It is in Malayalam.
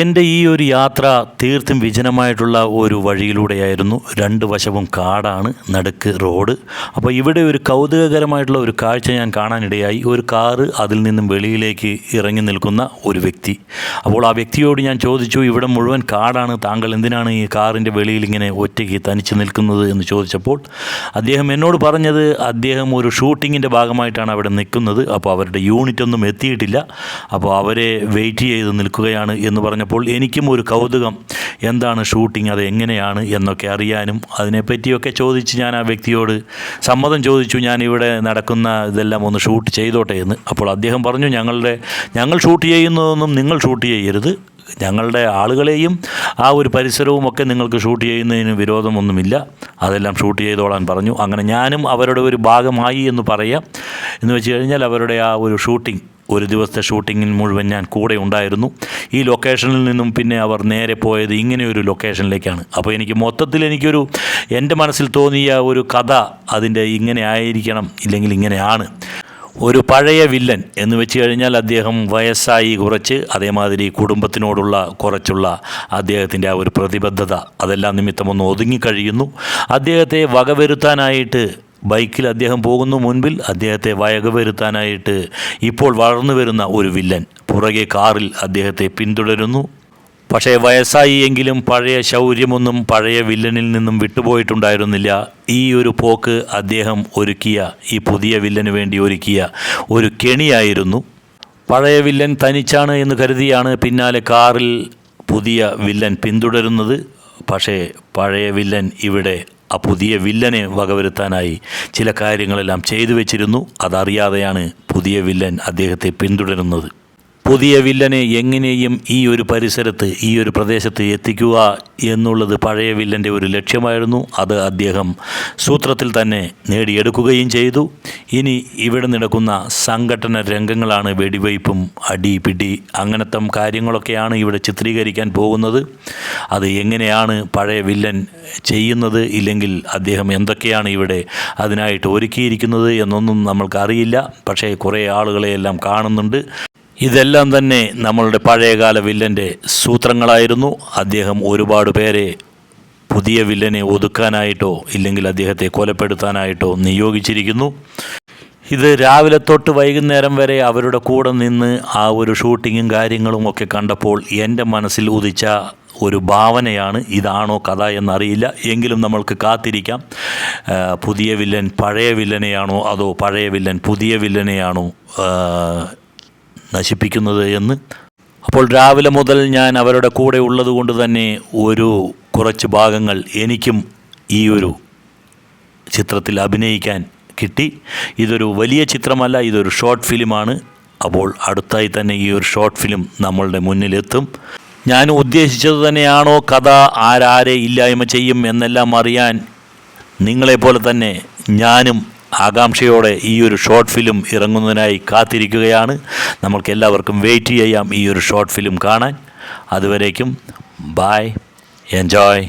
എന്റെ ഈ ഒരു യാത്ര തീർത്തും വിജനമായിട്ടുള്ള ഒരു വഴിയിലൂടെയായിരുന്നു. രണ്ട് വശവും കാടാണ് നടുക്ക് റോഡ്. അപ്പോൾ ഇവിടെ ഒരു കൗതുകകരമായിട്ടുള്ള ഒരു കാഴ്ച ഞാൻ കാണാനിടയായി. ഒരു കാറ് അതിൽ നിന്നും വെളിയിലേക്ക് ഇറങ്ങി നിൽക്കുന്ന ഒരു വ്യക്തി. അപ്പോൾ ആ വ്യക്തിയോട് ഞാൻ ചോദിച്ചു ഇവിടെ മുഴുവൻ കാടാണ് താങ്കൾ എന്തിനാണ് ഈ കാറിന്റെ വെളിയിൽ ഇങ്ങനെ ഒറ്റയ്ക്ക് തനിച്ച് നിൽക്കുന്നത്? എന്ന് ചോദിച്ചപ്പോൾ അദ്ദേഹം എന്നോട് പറഞ്ഞത് അദ്ദേഹം ഒരു ഷൂട്ടിങ്ങിന്റെ ഭാഗമായിട്ടാണ് അവിടെ നിൽക്കുന്നത്. അപ്പോൾ അവരുടെ യൂണിറ്റ് ഒന്നും എത്തിയിട്ടില്ല. അപ്പോൾ അവരെ വെയിറ്റ് ചെയ്ത് നിൽക്കുകയാണ് എന്ന് പറഞ്ഞപ്പോൾ എനിക്കും ഒരു കൗതുകം. എന്താണ് ഷൂട്ടിംഗ്? അത് എങ്ങനെയാണ്? എന്നൊക്കെ അറിയാനും അതിനെപ്പറ്റിയൊക്കെ ചോദിച്ച് ഞാൻ ആ വ്യക്തിയോട് സമ്മതം ചോദിച്ചു ഞാൻ ഇവിടെ നടക്കുന്ന ഇതെല്ലാം ഒന്ന് ഷൂട്ട് ചെയ്തോട്ടെ എന്ന്. അപ്പോൾ അദ്ദേഹം പറഞ്ഞു ഞങ്ങളുടെ ഞങ്ങൾ ഷൂട്ട് ചെയ്യുന്നതൊന്നും നിങ്ങൾ ഷൂട്ട് ചെയ്യരുത്. ഞങ്ങളുടെ ആളുകളെയും ആ ഒരു പരിസരവും ഒക്കെ നിങ്ങൾക്ക് ഷൂട്ട് ചെയ്യുന്നതിന് വിരോധമൊന്നുമില്ല. അതെല്ലാം ഷൂട്ട് ചെയ്തോളാൻ പറഞ്ഞു. അങ്ങനെ ഞാനും അവരുടെ ഒരു ഭാഗമായി എന്ന് പറയാം. എന്ന് വെച്ച് കഴിഞ്ഞാൽ അവരുടെ ആ ഒരു ഷൂട്ടിംഗ് ഒരു ദിവസത്തെ ഷൂട്ടിങ്ങിൽ മുഴുവൻ ഞാൻ കൂടെ ഉണ്ടായിരുന്നു. ഈ ലൊക്കേഷനിൽ നിന്നും പിന്നെ അവർ നേരെ പോയത് ഇങ്ങനെയൊരു ലൊക്കേഷനിലേക്കാണ് അപ്പോൾ എനിക്ക് മൊത്തത്തിൽ എനിക്കൊരു എന്റെ മനസ്സിൽ തോന്നിയ ഒരു കഥ അതിന്റെ ഇങ്ങനെ ആയിരിക്കണം ഇല്ലെങ്കിൽ ഇങ്ങനെയാണ് ഒരു പഴയ വില്ലൻ എന്ന് വെച്ച് കഴിഞ്ഞാൽ അദ്ദേഹം വയസ്സായി കുറച്ച് അതേമാതിരി കുടുംബത്തിനോടുള്ള കുറച്ചുള്ള അദ്ദേഹത്തിന്റെ ആ ഒരു പ്രതിബദ്ധത അതെല്ലാം നിമിത്തം ഒന്ന് ഒതുങ്ങിക്കഴിയുന്നു അദ്ദേഹത്തെ വകവരുത്താനായിട്ട് ബൈക്കിൽ അദ്ദേഹം പോകുന്നു മുൻപിൽ അദ്ദേഹത്തെ വയകുവരുത്താനായിട്ട് ഇപ്പോൾ വളർന്നു വരുന്ന ഒരു വില്ലൻ. പുറകെ കാറിൽ അദ്ദേഹത്തെ പിന്തുടരുന്നു. പക്ഷേ വയസ്സായി എങ്കിലും പഴയ ശൗര്യമൊന്നും പഴയ വില്ലനിൽ നിന്നും വിട്ടുപോയിട്ടുണ്ടായിരുന്നില്ല. ഈ ഒരു പോക്ക് അദ്ദേഹം ഒരുക്കിയ ഈ പുതിയ വില്ലന് വേണ്ടി ഒരുക്കിയ ഒരു കെണിയായിരുന്നു. പഴയ വില്ലൻ തനിച്ചാണ് എന്ന് കരുതിയാണ് പിന്നാലെ കാറിൽ പുതിയ വില്ലൻ പിന്തുടരുന്നത്. പക്ഷേ പഴയ വില്ലൻ ഇവിടെ ആ പുതിയ വില്ലനെ വകവരുത്താനായി ചില കാര്യങ്ങളെല്ലാം ചെയ്തു വെച്ചിരുന്നു. അതറിയാതെയാണ് പുതിയ വില്ലൻ അദ്ദേഹത്തെ പിന്തുടരുന്നത്. പുതിയ വില്ലനെ എങ്ങനെയും ഈ ഒരു പരിസരത്ത് ഈ ഒരു പ്രദേശത്ത് എത്തിക്കുക എന്നുള്ളത് പഴയ വില്ലന്റെ ഒരു ലക്ഷ്യമായിരുന്നു. അത് അദ്ദേഹം സൂത്രത്തിൽ തന്നെ നേടിയെടുക്കുകയും ചെയ്തു. ഇനി ഇവിടെ നടക്കുന്ന സംഘടന രംഗങ്ങളാണ് വെടിവയ്പ്പും അടി പിടി അങ്ങനത്തെ കാര്യങ്ങളൊക്കെയാണ് ഇവിടെ ചിത്രീകരിക്കാൻ പോകുന്നത്. അത് എങ്ങനെയാണ് പഴയ വില്ലൻ ചെയ്യുന്നത് ഇല്ലെങ്കിൽ അദ്ദേഹം എന്തൊക്കെയാണ് ഇവിടെ അതിനായിട്ട് ഒരുക്കിയിരിക്കുന്നത് എന്നൊന്നും നമ്മൾക്കറിയില്ല. പക്ഷേ കുറേ ആളുകളെയെല്ലാം കാണുന്നുണ്ട്. ഇതെല്ലാം തന്നെ നമ്മളുടെ പഴയകാല വില്ലന്റെ സൂത്രങ്ങളായിരുന്നു. അദ്ദേഹം ഒരുപാട് പേരെ പുതിയ വില്ലനെ ഒതുക്കാനായിട്ടോ ഇല്ലെങ്കിൽ അദ്ദേഹത്തെ കൊലപ്പെടുത്താനായിട്ടോ നിയോഗിച്ചിരിക്കുന്നു. ഇത് രാവിലെ തൊട്ട് വൈകുന്നേരം വരെ അവരുടെ കൂടെ നിന്ന് ആ ഒരു ഷൂട്ടിങ്ങും കാര്യങ്ങളും ഒക്കെ കണ്ടപ്പോൾ എന്റെ മനസ്സിൽ ഉദിച്ച ഒരു ഭാവനയാണ് ഇതാണോ കഥ എന്നറിയില്ല. എങ്കിലും നമ്മൾക്ക് കാത്തിരിക്കാം. പുതിയ വില്ലൻ പഴയ വില്ലനെയാണോ അതോ പഴയ വില്ലൻ പുതിയ വില്ലനെയാണോ? നശിപ്പിക്കുന്നത് എന്ന്. അപ്പോൾ രാവിലെ മുതൽ ഞാൻ അവരുടെ കൂടെ ഉള്ളതുകൊണ്ട് തന്നെ ഒരു കുറച്ച് ഭാഗങ്ങൾ എനിക്കും ഈ ഒരു ചിത്രത്തിൽ അഭിനയിക്കാൻ കിട്ടി. ഇതൊരു വലിയ ചിത്രമല്ല ഇതൊരു ഷോർട്ട് ഫിലിമാണ്. അപ്പോൾ അടുത്തായി തന്നെ ഈ ഒരു ഷോർട്ട് ഫിലിം നമ്മളുടെ മുന്നിലെത്തും. ഞാൻ ഉദ്ദേശിച്ചത് തന്നെയാണോ കഥ ആരാരെ ഇല്ലായ്മ ചെയ്യും എന്നെല്ലാം അറിയാൻ നിങ്ങളെപ്പോലെ തന്നെ ഞാനും ആകാംക്ഷയോടെ ഈ ഒരു ഷോർട്ട് ഫിലിം ഇറങ്ങുന്നതിനായി കാത്തിരിക്കുകയാണ്. നമ്മൾക്ക് എല്ലാവർക്കും വെയിറ്റ് ചെയ്യാം ഈ ഒരു ഷോർട്ട് ഫിലിം കാണാൻ. അതുവരേക്കും ബായ് എൻജോയ്